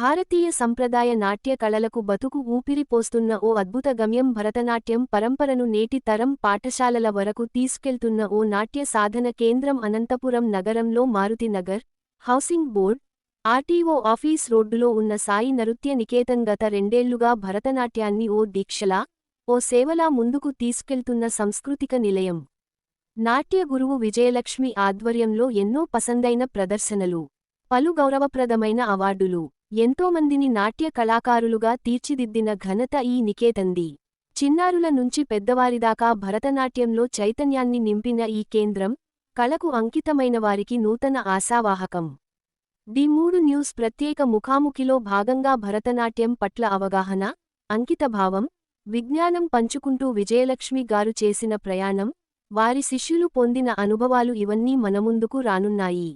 భారతీయ సంప్రదాయ నాట్య కళలకు బతుకు ఊపిరిపోస్తున్న ఓ అద్భుత గమ్యం భరతనాట్యం పరంపరను నేటి తరం పాఠశాలల వరకు తీసుకెళ్తున్న ఓ నాట్య సాధన కేంద్రం అనంతపురం నగరంలో Marutinagar housing board RTO office రోడ్డులో ఉన్న సాయి నృత్య నికేతన్ గత రెండేళ్ళుగా భరతనాట్యాన్ని ఓ దీక్షలా ఓ సేవలా ముందుకు తీసుకెళ్తున్న సాంస్కృతిక నిలయం. నాట్య గురువు విజయలక్ష్మి ఆధ్వర్యంలో ఎన్నో పసందైన ప్రదర్శనలు పలు గౌరవప్రదమైన అవార్డులు. ఎంతోమందిని నాట్య కళాకారులుగా తీర్చిదిద్దిన ఘనత ఈ నికేతంది చిన్నారుల నుంచి పెద్దవారిదాకా భరతనాట్యంలో చైతన్యాన్ని నింపిన ఈ కేంద్రం కళకు అంకితమైన వారికి నూతన ఆశావాహకం. ది మూడు న్యూస్ ప్రత్యేక ముఖాముఖిలో భాగంగా భరతనాట్యం పట్ల అవగాహన అంకితభావం విజ్ఞానం పంచుకుంటూ విజయలక్ష్మి గారు చేసిన ప్రయాణం వారి శిష్యులు పొందిన అనుభవాలు ఇవన్నీ మనముందుకు రానున్నాయి.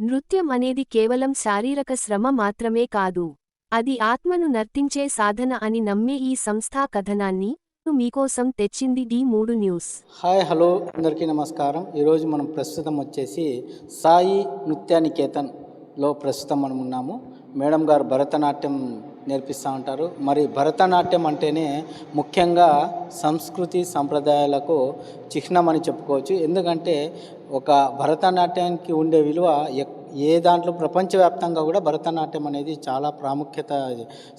నృత్యం అనేది కేవలం శారీరక శ్రమ మాత్రమే కాదు. అది ఆత్మను నర్తించే సాధన అని నమ్మే ఈ సంస్థా కథనాన్ని మీకోసం తెచ్చింది డి మూడు న్యూస్. హాయ్ హలో అందరికీ నమస్కారం. ఈరోజు మనం ప్రస్తుతం వచ్చేసి సాయి నృత్యానికేతన్లో ప్రస్తుతం మనం ఉన్నాము. మేడం గారు భరతనాట్యం నేర్పిస్తూ ఉంటారు. మరి భరతనాట్యం అంటేనే ముఖ్యంగా సంస్కృతి సంప్రదాయాలకు చిహ్నం అని చెప్పుకోవచ్చు. ఎందుకంటే ఒక భరతనాట్యానికి ఉండే విలువ ఏ దాంట్లో ప్రపంచవ్యాప్తంగా కూడా భరతనాట్యం అనేది చాలా ప్రాముఖ్యత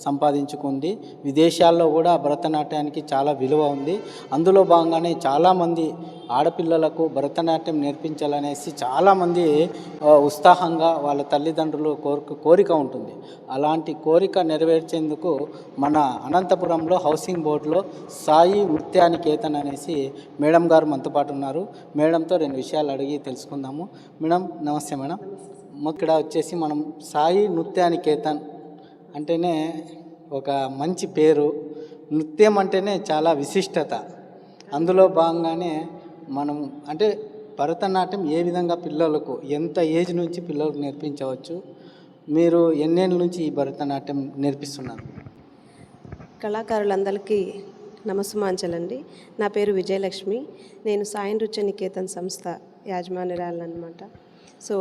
సంపాదించుకుంది. విదేశాల్లో కూడా భరతనాట్యానికి చాలా విలువ ఉంది. అందులో భాగంగానే చాలామంది ఆడపిల్లలకు భరతనాట్యం నేర్పించాలనేసి చాలామంది ఉత్సాహంగా వాళ్ళ తల్లిదండ్రులు కోరిక కోరిక ఉంటుంది. అలాంటి కోరిక నెరవేర్చేందుకు మన అనంతపురంలో హౌసింగ్ బోర్డులో సాయి నృత్యానికేతన్ అనేసి మేడం గారు మనతో పాటు ఉన్నారు. మేడంతో రెండు విషయాలు అడిగి తెలుసుకుందాము. మేడం నమస్తే మేడం. ఇక్కడ వచ్చేసి మనం సాయి నృత్యానికేతన్ అంటేనే ఒక మంచి పేరు. నృత్యం అంటేనే చాలా విశిష్టత. అందులో భాగంగానే మనం అంటే భరతనాట్యం ఏ విధంగా పిల్లలకు ఎంత ఏజ్ నుంచి పిల్లలకు నేర్పించవచ్చు? మీరు ఎన్నేళ్ళ నుంచి ఈ భరతనాట్యం నేర్పిస్తున్నారు? కళాకారులందరికీ నమస్సుమాంచలండి నా పేరు విజయలక్ష్మి. నేను సాయి నృత్య నికేతన్ సంస్థ యాజమాన్యురాలన్నమాట సో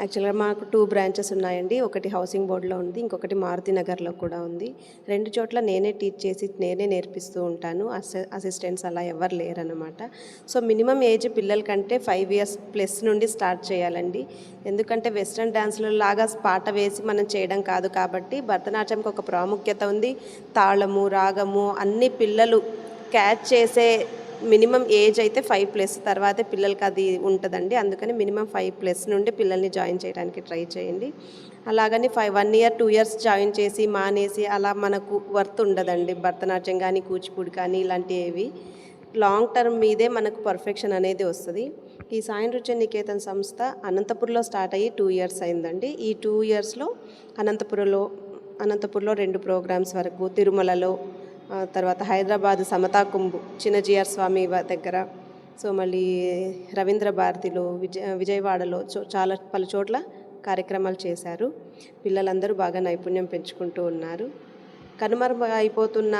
యాక్చువల్గా మాకు టూ బ్రాంచెస్ ఉన్నాయండి. ఒకటి హౌసింగ్ బోర్డులో ఉంది ఇంకొకటి మారుతి నగర్లో కూడా ఉంది. రెండు చోట్ల నేనే టీచ్ చేసి నేనే నేర్పిస్తూ ఉంటాను. అసి అసిస్టెంట్స్ అలా ఎవరు లేరనమాట సో మినిమం ఏజ్ పిల్లల కంటే ఫైవ్ ఇయర్స్ ప్లస్ నుండి స్టార్ట్ చేయాలండి. ఎందుకంటే వెస్ట్రన్ డ్యాన్స్లో లాగా పాట వేసి మనం చేయడం కాదు కాబట్టి భరతనాట్యంకి ఒక ప్రాముఖ్యత ఉంది. తాళము రాగము అన్ని పిల్లలు క్యాచ్ చేసే మినిమం ఏజ్ అయితే ఫైవ్ ప్లస్ తర్వాతే పిల్లలకి అది ఉంటుందండి. అందుకని మినిమం ఫైవ్ ప్లస్ నుండి పిల్లల్ని జాయిన్ చేయడానికి ట్రై చేయండి. అలాగని five one year two years join చేసి మానేసి అలా మనకు వర్త్ ఉండదండి. భరతనాట్యం కానీ కూచిపూడి కానీ ఇలాంటివి. లాంగ్ టర్మ్ మీదే మనకు పర్ఫెక్షన్ అనేది వస్తుంది. ఈ సాయి నృత్య నికేతన్ సంస్థ అనంతపురంలో స్టార్ట్ అయ్యి టూ ఇయర్స్ అయిందండి. ఈ టూ ఇయర్స్లో అనంతపురంలో అనంతపురంలో రెండు ప్రోగ్రామ్స్ వరకు తిరుమలలో తర్వాత హైదరాబాద్ సమతా కుంభు చిన్నజీఆర్ స్వామి దగ్గర. సో మళ్ళీ రవీంద్ర భారతిలో విజయ విజయవాడలో చో- చాలా పలు చోట్ల కార్యక్రమాలు చేశారు. పిల్లలందరూ బాగా నైపుణ్యం పెంచుకుంటూ ఉన్నారు. కనుమరుగు అయిపోతున్న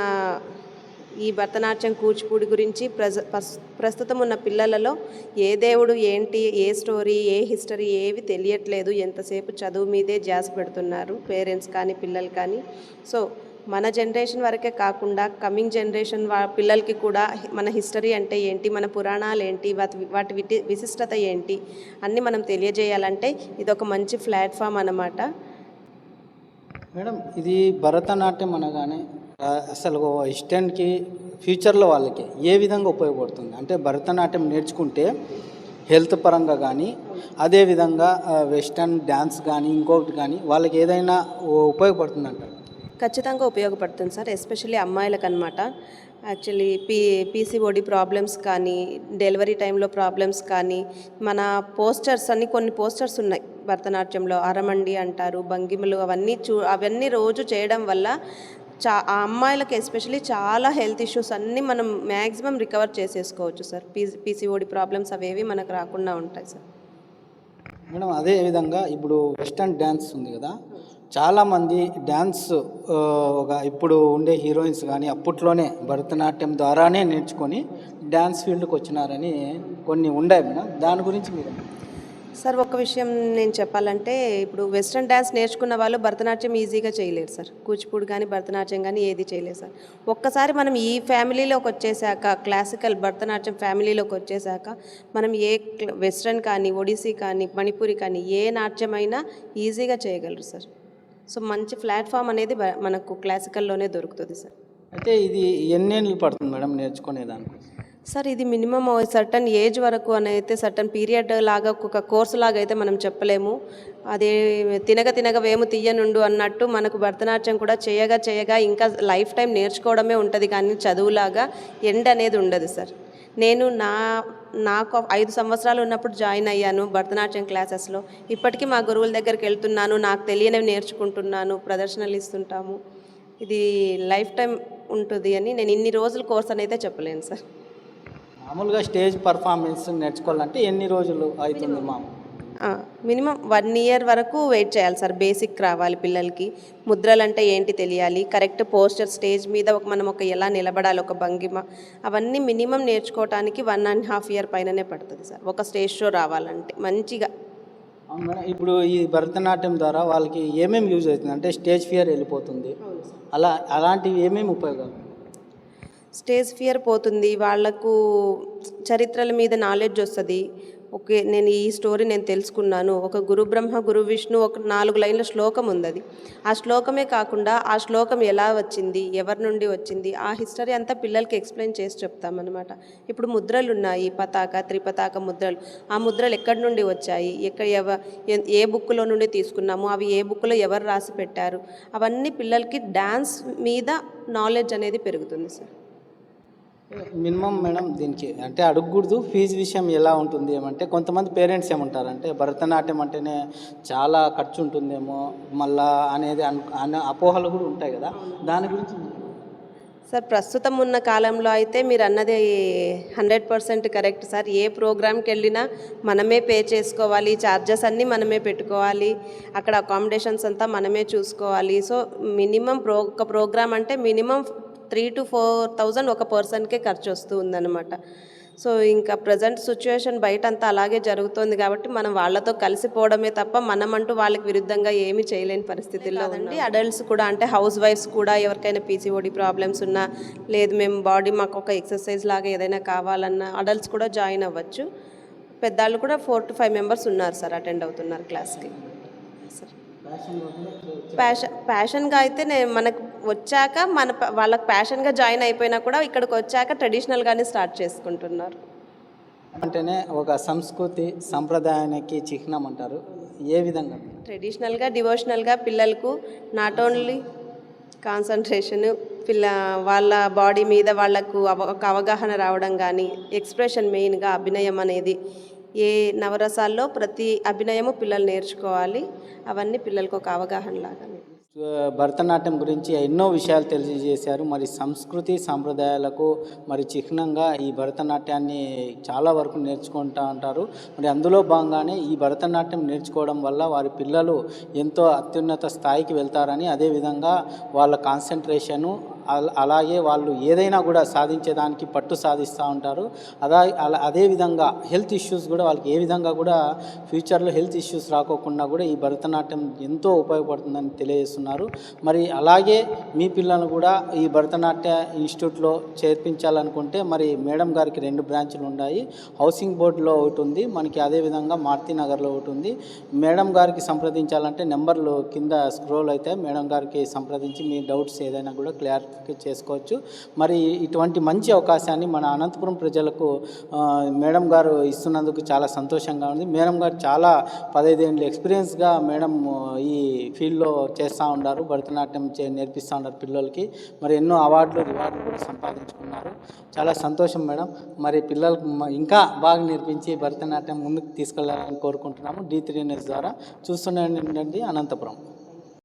ఈ భరతనాట్యం కూచిపూడి గురించి ప్రజ పస్- ప్రస్తుతం ఉన్న పిల్లలలో ఏ దేవుడు ఏంటి ఏ స్టోరీ ఏ హిస్టరీ ఏవి తెలియట్లేదు. ఎంతసేపు చదువు మీదే జాస్ పెడుతున్నారు పేరెంట్స్ కానీ పిల్లలు కానీ. సో మన జనరేషన్ వరకే కాకుండా కమింగ్ జనరేషన్ వా పిల్లలకి కూడా మన హిస్టరీ అంటే ఏంటి మన పురాణాలు ఏంటి వాటి వాటి విటి విశిష్టత ఏంటి అన్నీ మనం తెలియజేయాలంటే ఇది ఒక మంచి ప్లాట్ఫామ్ అన్నమాట. మేడం ఇది భరతనాట్యం అనగానే అసలు ఇస్టెంట్కి ఫ్యూచర్లో వాళ్ళకి ఏ విధంగా ఉపయోగపడుతుంది? అంటే భరతనాట్యం నేర్చుకుంటే హెల్త్ పరంగా కానీ అదేవిధంగా వెస్టర్న్ డ్యాన్స్ కానీ ఇంకొకటి కానీ వాళ్ళకి ఏదైనా ఉపయోగపడుతుందంటారు? ఖచ్చితంగా ఉపయోగపడుతుంది సార్ ఎస్పెషల్లీ అమ్మాయిలకు అనమాట యాక్చువల్లీ పీ పీసీఓడి ప్రాబ్లమ్స్ కానీ డెలివరీ టైంలో ప్రాబ్లమ్స్ కానీ మన పోస్టర్స్ అన్ని కొన్ని పోస్టర్స్ ఉన్నాయి. భరతనాట్యంలో అరమండి అంటారు భంగిమలు అవన్నీ చూ అవన్నీ రోజు చేయడం వల్ల చా ఆ అమ్మాయిలకు ఎస్పెషల్లీ చాలా హెల్త్ ఇష్యూస్ అన్నీ మనం మ్యాక్సిమం రికవర్ చేసేసుకోవచ్చు సార్. పీ పీసీఓడి ప్రాబ్లమ్స్ అవేవి మనకు రాకుండా ఉంటాయి సార్. మేడం అదే విధంగా ఇప్పుడు వెస్టర్న్ డ్యాన్స్ ఉంది కదా చాలామంది డ్యాన్స్ ఒక ఇప్పుడు ఉండే హీరోయిన్స్ కానీ అప్పట్లోనే భరతనాట్యం ద్వారానే నేర్చుకొని డ్యాన్స్ ఫీల్డ్కి వచ్చినారని కొన్ని ఉన్నాయి మేడం. దాని గురించి మీరు సార్ ఒక విషయం నేను చెప్పాలంటే ఇప్పుడు వెస్ట్రన్ డ్యాన్స్ నేర్చుకున్న వాళ్ళు భరతనాట్యం ఈజీగా చేయలేరు సార్. కూచిపూడి కానీ భరతనాట్యం కానీ ఏది చేయలేరు సార్. ఒక్కసారి మనం ఈ ఫ్యామిలీలోకి వచ్చేసాక క్లాసికల్ భరతనాట్యం ఫ్యామిలీలోకి వచ్చేసాక మనం ఏ క్ల- వెస్ట్రన్ కానీ ఒడిస్సీ కానీ మణిపూరి కానీ ఏ నాట్యమైనా ఈజీగా చేయగలరు సార్. సో మంచి ప్లాట్ఫామ్ అనేది మనకు క్లాసికల్లోనే దొరుకుతుంది సార్. అయితే ఇది ఎన్నేళ్ళు పడుతుంది మేడం నేర్చుకునేదానికి సార్ ఇది మినిమం సర్టన్ ఏజ్ వరకు అని అయితే సర్టన్ పీరియడ్ లాగా ఒక కోర్సు లాగా అయితే మనం చెప్పలేము. అదే తినగ తినగ వేము తీయనుండు అన్నట్టు మనకు భరతనాట్యం కూడా చేయగా చేయగా ఇంకా లైఫ్ టైం నేర్చుకోవడమే ఉంటుంది కానీ చదువులాగా ఎండ్ అనేది ఉండదు సార్. నేను నా నాకు ఐదు సంవత్సరాలు ఉన్నప్పుడు జాయిన్ అయ్యాను భరతనాట్యం క్లాసెస్లో. ఇప్పటికీ మా గురువుల దగ్గరికి వెళ్తున్నాను నాకు తెలియనివి నేర్చుకుంటున్నాను ప్రదర్శనలు ఇస్తుంటాము. ఇది లైఫ్ టైం ఉంటుంది అని నేను ఇన్ని రోజులు కోర్స్ అని అయితే చెప్పలేను సార్. మామూలుగా స్టేజ్ పర్ఫార్మెన్స్ నేర్చుకోవాలంటే ఎన్ని రోజులు అవుతుంది మామూలు? మినిమం వన్ ఇయర్ వరకు వెయిట్ చేయాలి సార్ బేసిక్ రావాలి పిల్లలకి. ముద్రలు అంటే ఏంటి తెలియాలి? కరెక్ట్ పోస్టర్ స్టేజ్ మీద ఒక మనం ఒక ఎలా నిలబడాలి ఒక భంగిమ. అవన్నీ మినిమం నేర్చుకోవటానికి వన్ అండ్ హాఫ్ ఇయర్ పైననే పడుతుంది సార్. ఒక స్టేజ్ షో రావాలంటే మంచిగా. ఇప్పుడు ఈ భరతనాట్యం ద్వారా వాళ్ళకి ఏమేమి యూజ్ అవుతుంది? అంటే స్టేజ్ ఫియర్ వెళ్ళిపోతుంది. అలా అలాంటివి ఏమేమి ఉపయోగాలు? స్టేజ్ ఫియర్ పోతుంది. వాళ్ళకు చరిత్రల మీద నాలెడ్జ్ వస్తుంది. ఓకే నేను ఈ స్టోరీ నేను తెలుసుకున్నాను. ఒక గురు బ్రహ్మ గురు విష్ణు ఒక నాలుగు లైన్ల శ్లోకం ఉంది అది ఆ శ్లోకమే కాకుండా ఆ శ్లోకం ఎలా వచ్చింది ఎవరి నుండి వచ్చింది ఆ హిస్టరీ అంతా పిల్లలకి ఎక్స్ప్లెయిన్ చేసి చెప్తామన్నమాట. ఇప్పుడు ముద్రలు ఉన్నాయి పతాక త్రిపతాక ముద్రలు. ఆ ముద్రలు ఎక్కడి నుండి వచ్చాయి ఎక్కడ ఎవ ఏ బుక్లో నుండి తీసుకున్నాము అవి ఏ బుక్లో ఎవరు రాసి పెట్టారు? అవన్నీ పిల్లలకి డ్యాన్స్ మీద నాలెడ్జ్ అనేది పెరుగుతుంది సార్. మినిమం మేడం దీనికి అంటే అడగకూడదు. ఫీజు విషయం ఎలా ఉంటుంది ఏమంటే కొంతమంది పేరెంట్స్ ఏమంటారంటే భరతనాట్యం అంటేనే చాలా ఖర్చు ఉంటుందేమో మళ్ళా అనేది అను అనే అపోహలు కూడా ఉంటాయి కదా. దాని గురించి సార్ ప్రస్తుతం ఉన్న కాలంలో అయితే మీరు అన్నది హండ్రెడ్ పర్సెంట్ కరెక్ట్ సార్. ఏ ప్రోగ్రామ్కి వెళ్ళినా మనమే పే చేసుకోవాలి ఛార్జెస్ అన్నీ మనమే పెట్టుకోవాలి అక్కడ అకామిడేషన్స్ అంతా మనమే చూసుకోవాలి. సో మినిమం ప్రో ఒక ప్రోగ్రామ్ అంటే minimum three to four thousand ఒక పర్సన్కే ఖర్చు వస్తూ ఉందన్నమాట. సో ఇంకా ప్రజెంట్ సిచ్యువేషన్ బయట అంతా అలాగే జరుగుతోంది కాబట్టి మనం వాళ్ళతో కలిసిపోవడమే తప్ప మనమంటూ వాళ్ళకి విరుద్ధంగా ఏమీ చేయలేని పరిస్థితుల్లో ఉంది అడల్ట్స్ కూడా అంటే హౌస్ వైఫ్స్ కూడా ఎవరికైనా పీసీఓడి ప్రాబ్లమ్స్ ఉన్నా లేదు మేము బాడీ మాకు ఒక ఎక్సర్సైజ్ లాగా ఏదైనా కావాలన్నా అడల్ట్స్ కూడా జాయిన్ అవ్వచ్చు. పెద్దవాళ్ళు కూడా ఫోర్ టు ఫైవ్ మెంబర్స్ ఉన్నారు సార్ అటెండ్ అవుతున్నారు క్లాస్కి. సార్. ప్యాషన్ ప్యాషన్గా అయితే నేను మనకు వచ్చాక మన వాళ్ళకి ప్యాషన్గా జాయిన్ అయిపోయినా కూడా ఇక్కడికి వచ్చాక ట్రెడిషనల్గానే స్టార్ట్ చేసుకుంటున్నారు. అంటేనే ఒక సంస్కృతి సంప్రదాయానికి చిహ్నం అంటారు. ఏ విధంగా? ట్రెడిషనల్గా డివోషనల్గా పిల్లలకు నాట్ ఓన్లీ కాన్సన్ట్రేషన్ పిల్ల వాళ్ళ బాడీ మీద వాళ్ళకు అవ ఒక అవగాహన రావడం కానీ ఎక్స్ప్రెషన్ మెయిన్గా అభినయం అనేది ఏ నవరసాల్లో ప్రతి అభినయము పిల్లలు నేర్చుకోవాలి. అవన్నీ పిల్లలకు ఒక అవగాహన లాగానే భరతనాట్యం గురించి ఎన్నో విషయాలు తెలియజేశారు. మరి సంస్కృతి సాంప్రదాయాలకు మరి చిహ్నంగా ఈ భరతనాట్యాన్ని చాలా వరకు నేర్చుకుంటా ఉంటారు. మరి అందులో భాగంగానే ఈ భరతనాట్యం నేర్చుకోవడం వల్ల వారి పిల్లలు ఎంతో అత్యున్నత స్థాయికి వెళ్తారని అదేవిధంగా వాళ్ళ కాన్సన్ట్రేషను అలాగే వాళ్ళు ఏదైనా కూడా సాధించేదానికి పట్టు సాధిస్తూ ఉంటారు. అదా అలా అదేవిధంగా హెల్త్ ఇష్యూస్ కూడా వాళ్ళకి ఏ విధంగా కూడా ఫ్యూచర్లో హెల్త్ ఇష్యూస్ రాకోకుండా కూడా ఈ భరతనాట్యం ఎంతో ఉపయోగపడుతుందని తెలియజేస్తున్నారు. మరి అలాగే మీ పిల్లలను కూడా ఈ భరతనాట్య ఇన్స్టిట్యూట్లో చేర్పించాలనుకుంటే మరి మేడం గారికి రెండు బ్రాంచ్లు ఉన్నాయి. హౌసింగ్ బోర్డులో ఒకటి ఉంది మనకి అదేవిధంగా మారుతి నగర్లో ఒకటి ఉంది. మేడం గారికి సంప్రదించాలంటే నెంబర్లు కింద స్క్రోల్ అయితే మేడం గారికి సంప్రదించి మీ డౌట్స్ ఏదైనా కూడా క్లియర్ చేసుకోవచ్చు. మరి ఇటువంటి మంచి అవకాశాన్ని మన అనంతపురం ప్రజలకు మేడం గారు ఇస్తున్నందుకు చాలా సంతోషంగా ఉంది. మేడం గారు చాలా పదహైదు ఎక్స్పీరియన్స్గా మేడం ఈ ఫీల్డ్లో చేస్తూ ఉన్నారు. భరతనాట్యం చే నేర్పిస్తూ ఉన్నారు పిల్లలకి. మరి ఎన్నో అవార్డులు రివార్డులు కూడా సంపాదించుకున్నారు. చాలా సంతోషం మేడం. మరి పిల్లలకు ఇంకా బాగా నేర్పించి భరతనాట్యం ముందుకు తీసుకెళ్ళాలని కోరుకుంటున్నాము. డీ త్రీ న్యూస్ ద్వారా. చూస్తూనే అనంతపురం.